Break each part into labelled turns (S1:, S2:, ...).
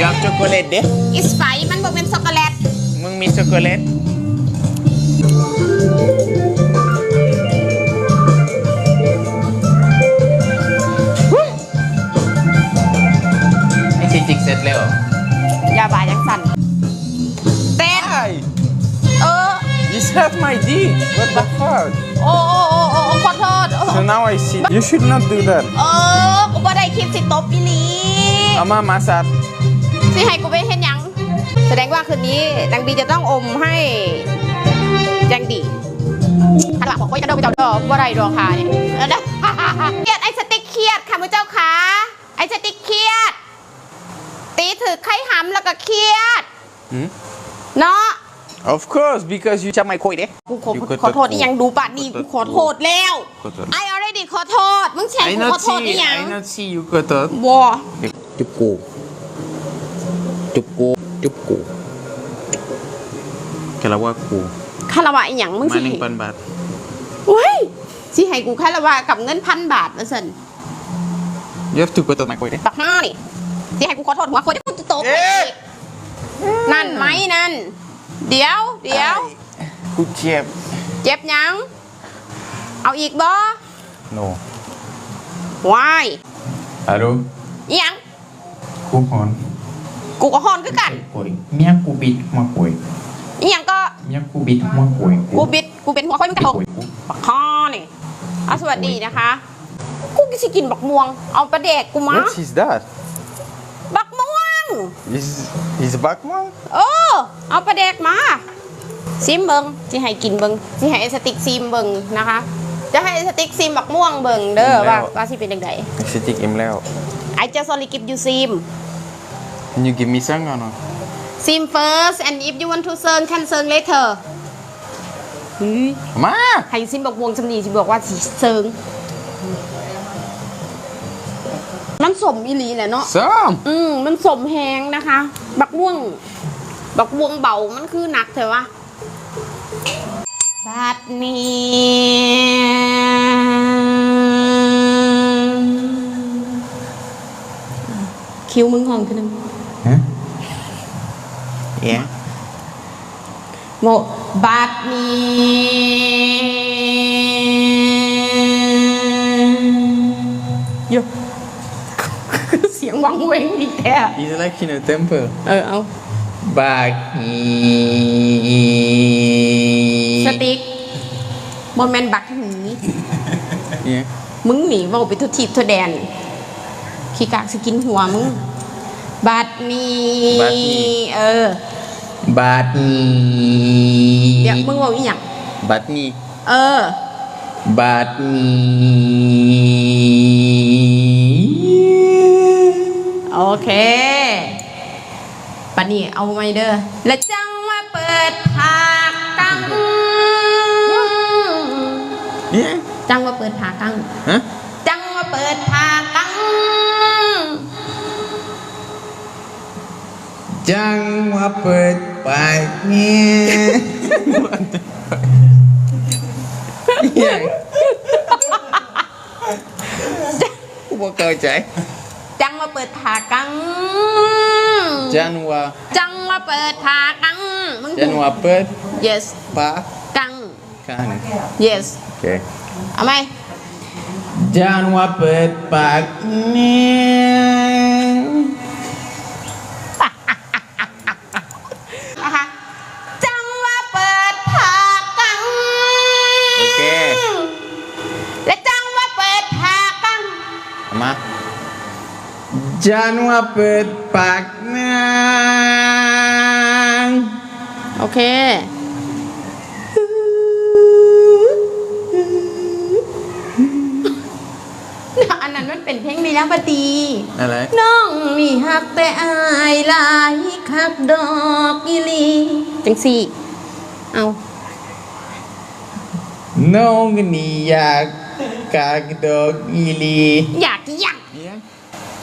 S1: ช็อกโกแลตเด้
S2: อิสไฟมันบอกเป็นช็อกโกแลต
S1: มึงมีช็อกโกแลตไอ้ชิจิกเสร็จแล้ว
S2: ยาบายังสั่น เต้น
S1: Hi
S2: เออ
S1: you slapped my dick what the fuck
S2: โอ้โอ้โอ้โอ้โอ้ขอโทษโอ้
S1: so now I see you should not do that
S2: เออกูบ่ได้คิดสิตบอีหลี
S1: เอามามาสัตว์
S2: สิให้กูไปเห็นยัง แสดงว่าคืนนี้ดังบีจะต้องอมให้ยังดีอันหลังบอกว่าจะเดินไปเจ้าดอกว่าไรดอกค่ะเนี่ยเออนะเครียดไอ้สติ๊กเครียดค่ะมุเจ้าขาไอ้สติ๊กเครียด ตีถือไข่หำแล้วก็เครียด
S1: หืม
S2: เนาะ
S1: of course because you จับไมโครเด้
S2: กูขอ
S1: อยู่
S2: ขอโทษอีหยังดูป่านนี้กูขอโทษแล้ว
S1: ขอโทษ
S2: I already ขอโทษมึงแชร์
S1: I
S2: กู
S1: not
S2: ขอโทษอี
S1: see
S2: หยัง
S1: I not see you ก็ตัว
S2: บัว
S1: จุบกู จุบกู จุบกูแค่ละว่ากู
S2: คาราวะอีหยังมึง
S1: มา
S2: สิ
S1: หนึ่งพันบาท
S2: เว้ยสิให้กูคาราวะกับเงินพันบาทมาสิน
S1: you have to go to my โครเด้
S2: ปักห้านี่สิให้กูขอโทษหัวคนที่กูจะตบไป
S1: เอ๊ะ
S2: อีกนั่นไหมนั่น เดี๋ยวเดี๋ยว
S1: กูเจ็บ
S2: เจ็บหยัง เอาอีกบ่
S1: no
S2: วาย
S3: ฮัลโหล
S2: อีหยัง
S3: กูฮอน
S2: กูก็ฮอนคือกัน
S3: ป่วยเมียกูบิดหัวป่วย
S2: อีหยังก็
S3: เมียกูบิดหัวป่วย
S2: กูบิดกูเป็นหัวค่อยมึงกระทง
S3: ป่วยกู
S2: ปักห้านี่เอาสวัสดีนะคะ กูก็สิกินบักม่วง เอาประเด็กกูมา
S1: what is that
S2: บักม่วง
S1: is is back man
S2: เออเอาประเด็กมาซิมเบิงสิให้กินเบิงสิให้ไอ้สติ๊กซิมเบิงนะคะ จะให้ไอ้สติ๊กซิมบักม่วงเบิงเด้อ
S1: แล้ว
S2: ว่าว่าสิเป็นยังไง
S1: สติกเอ็มแล้ว
S2: I just only give you sim
S1: Can you give me some or no
S2: sim first and if you want to sing can sing later เฮ้ย
S1: มา
S2: ให้ซิมบักม่วงจำนีสิบอกว่าสิเซิงมันสมอีหลีแหละเนาะ
S1: ซ้อม
S2: อืมมันสมแหงนะคะ บักม่วง บักม่วงเบา มันคือหนักเถอะวะบัดนี้คิ้วมึงห้องขึ้นนึง
S3: ฮะ
S1: เย้
S2: โมบัดนี้โยเสียงวังเวงอีกแท้
S1: It's like in a temple
S2: เออเอา
S1: บากฮี
S2: สติ๊กบนแมนบักหนี
S1: เย้
S2: มึงหนีเว่าไปทุกทีบทุกแดนขี้กากสกินหัวมึง บัดนี้
S1: บัดนี้
S2: เออ
S1: บาดนี
S2: เดี๋ยวมึงบอกอีหยัง
S1: บาดนี
S2: เออ
S1: บาดนี
S2: โอเคปันนี้เอาไม่เด้อและจังว่าเปิดผากกัง
S1: เย้
S2: จังว่าเปิดผากัง
S1: ฮะ
S2: จังว่าเปิด
S1: ปากเนี่ยเย้กูบอกเข้าใจ
S2: จังว่าเปิดผากัง
S1: จังว่า
S2: จังว่าเปิดผากังมึง
S1: จังว่าเปิด
S2: yes
S1: ปาก
S2: กัง
S1: กัน
S2: yes
S1: โอเค
S2: เอาไหม
S1: จังว่
S2: จังว่าเปิดปาก
S1: นาง
S2: โอเค อันนั้นมันเป็นเพลงมีแล้วปตี
S1: อะไร
S2: น้องนี่ฮักแต่อายหลายคักดอกอีหลีจังสี่เอา
S1: น้องนี่อยากกากดอกอีหลี
S2: อยากอยาก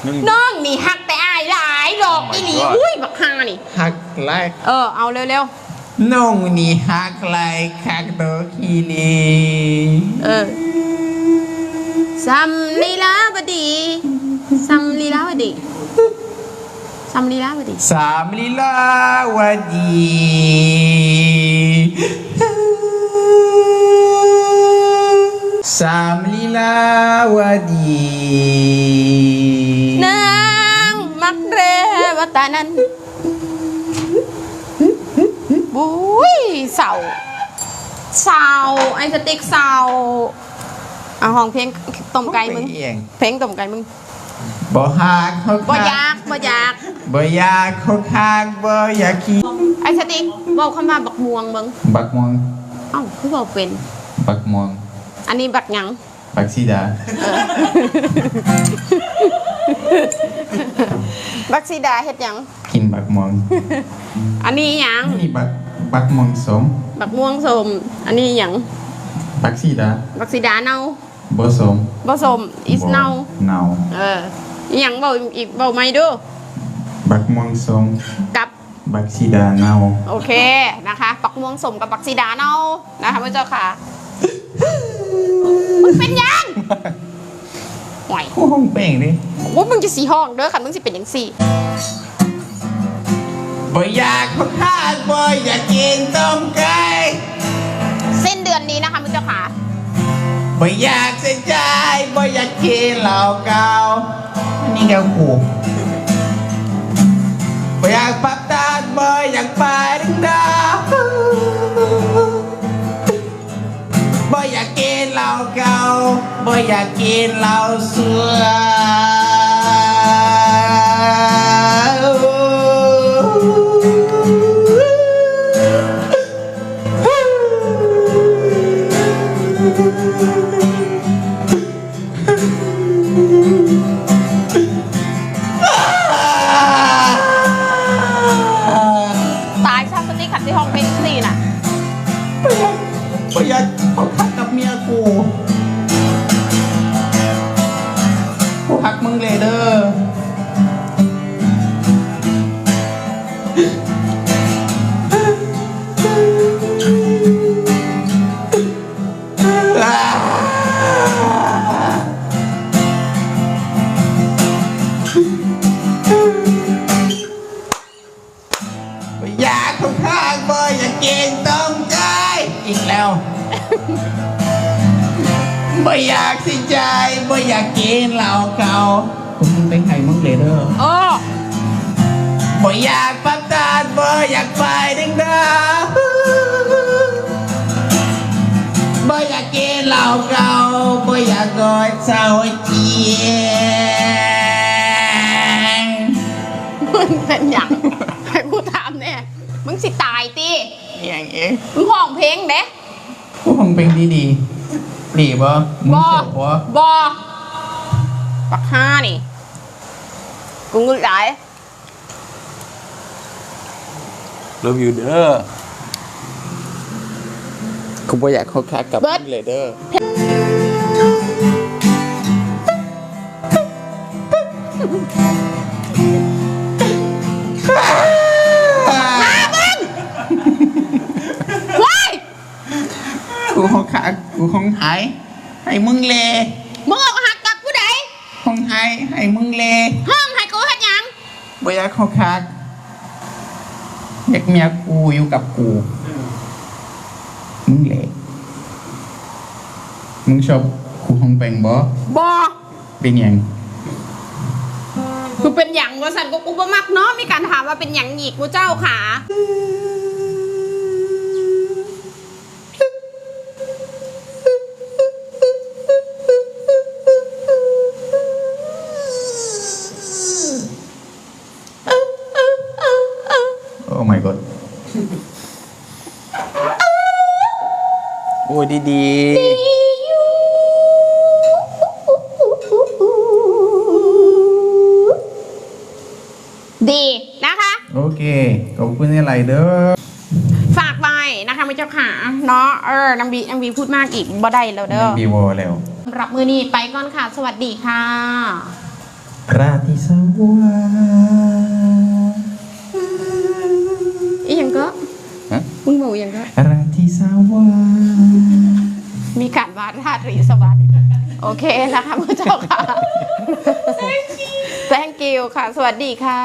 S1: นึง
S2: น้องนี่ฮักแต่อายหลายดอกอีหลี
S1: Oh my God
S2: อุ้ยบักฮานี่
S1: หักไลาย
S2: เออ เอาเร็ว
S1: น้องนี่หักไลายกากดอกอีหลี
S2: ๆ เออซัมลีลาวดีซัมลีลาวดีซัมลีลาวดี
S1: สามลีลาวดีสามลีลาวดี
S2: นาง มักเรวตานั้นบุ้ยเสาเสาไอ้สติ๊กเสาเอาห้องเพลงต้มไก่มึง
S1: เอง
S2: เพลงต้มไก่มึง
S1: บ่ฮักเขา
S2: บ่
S1: คั
S2: อยากบ่อยาก
S1: บ่อยากเขาคักบ่อยากขี้
S2: ไอ้สติ๊กเว้าคำว่าบักม่วงมึง
S1: บักม่วง
S2: เอ้าคือบ่เป็น
S1: บักม่วง
S2: อันนี้บักหยัง
S1: บักซีดา
S2: บักซีดาเฮ็ดหยัง
S1: กินบักม่วง
S2: อันนี้หยัง
S1: นี่บักบักม่วงสม
S2: บักม่วงสม อันนี้หยัง
S1: บักซีดา
S2: บักซีดาเน่า
S1: บ่สม
S2: บ่สมอิสเน่า
S1: เนา
S2: เอออีหยังเบาอีกเบาไม่ดู
S1: บักม่วงสม
S2: กับ
S1: บักซีดาเนา
S2: โอเคนะคะปักม่วงสมกับปักซีดาเนานะคะพระเจ้าค่ะมึงเป็นหยังห่วย
S1: โอ้ห้องเป่งดิ
S2: ว่ามึงจะสีห้องเด้อคันมึงสิเป็นหยังสี่
S1: บ่อยากเขาคักบ่อยากกินต้มไก่
S2: สิ้นเดือนนี้นะคะพระเจ้าค่ะ
S1: บ่อยากเสียใจบ่อยากกินเหล้าเก่าอันนี่แกกูบ่อยากปับตาดบ่อยากไปดึงดาวบ่อยากกินเหล้าเก่าบ่อยากกินเหล้าเสือ กูพักกับเมียกูกูพักมึงเลยเด้อ บ่อยากสิใจบ่อยากกินเหล้าเก่าคุณมึงเป็นไห้มึงเลยเด้อ
S2: โอ้
S1: บ่อยากปับตาดบ่อยากไปดึงดาวบ่อยากกินเหล้าเก่าบ่อยากกอดเศร้าเจียง
S2: มึงเป็นหยังให้กูถามเนี่ยมึงสิตายตี
S1: อย่างเอง
S2: มึงห้องเพลงเด้
S1: ผู้คงเป็นดีดีๆดีบ่มึง
S2: บอ
S1: เชื่อบ่
S2: บอปักห้านี่กูงึดหลาย
S1: Love you เด้อ กูบ่อยากเข้าคักกับ
S2: เบิด
S1: มึงเลยเด้อ ให้มึงเล
S2: มึงออกหักกับผู้ใด
S1: ห้องไห้ให้มึงเล
S2: ห้องให้กูเฮ็ดหยัง
S1: บ่อยากเข้าคักอยากเมียกูอยู่กับกู มึงเลมึงชอบกูห้องแปงบ่
S2: บอ
S1: เป็นหยัง
S2: กูเป็นหยังว่าสันกูกูบ่มักเนาะมีการถามว่าเป็นหยังอีกกูเจ้าขา
S1: อบคุณอะไรเด้อ
S2: ฝากไว้นะคะพระเจ้าขาเนาะเออนางบีนางบีพูดมากอีกบ่ได้แล้วเด้อ
S1: บีวอแล้ว
S2: สำหรับมือนี้ไปก่อนค่ะ สวัสดีค่ะ
S1: ราตรีสวัสดิ์
S2: อีหยังก็
S1: ฮะ
S2: มึงบอกอีหยังก็
S1: ราตรีสวัสดิ์
S2: มีการวาดราตรีสวัสดิ์โอเคนะคะพระเจ้าค่ะ thank you you ค่ะ สวัสดีค่ะ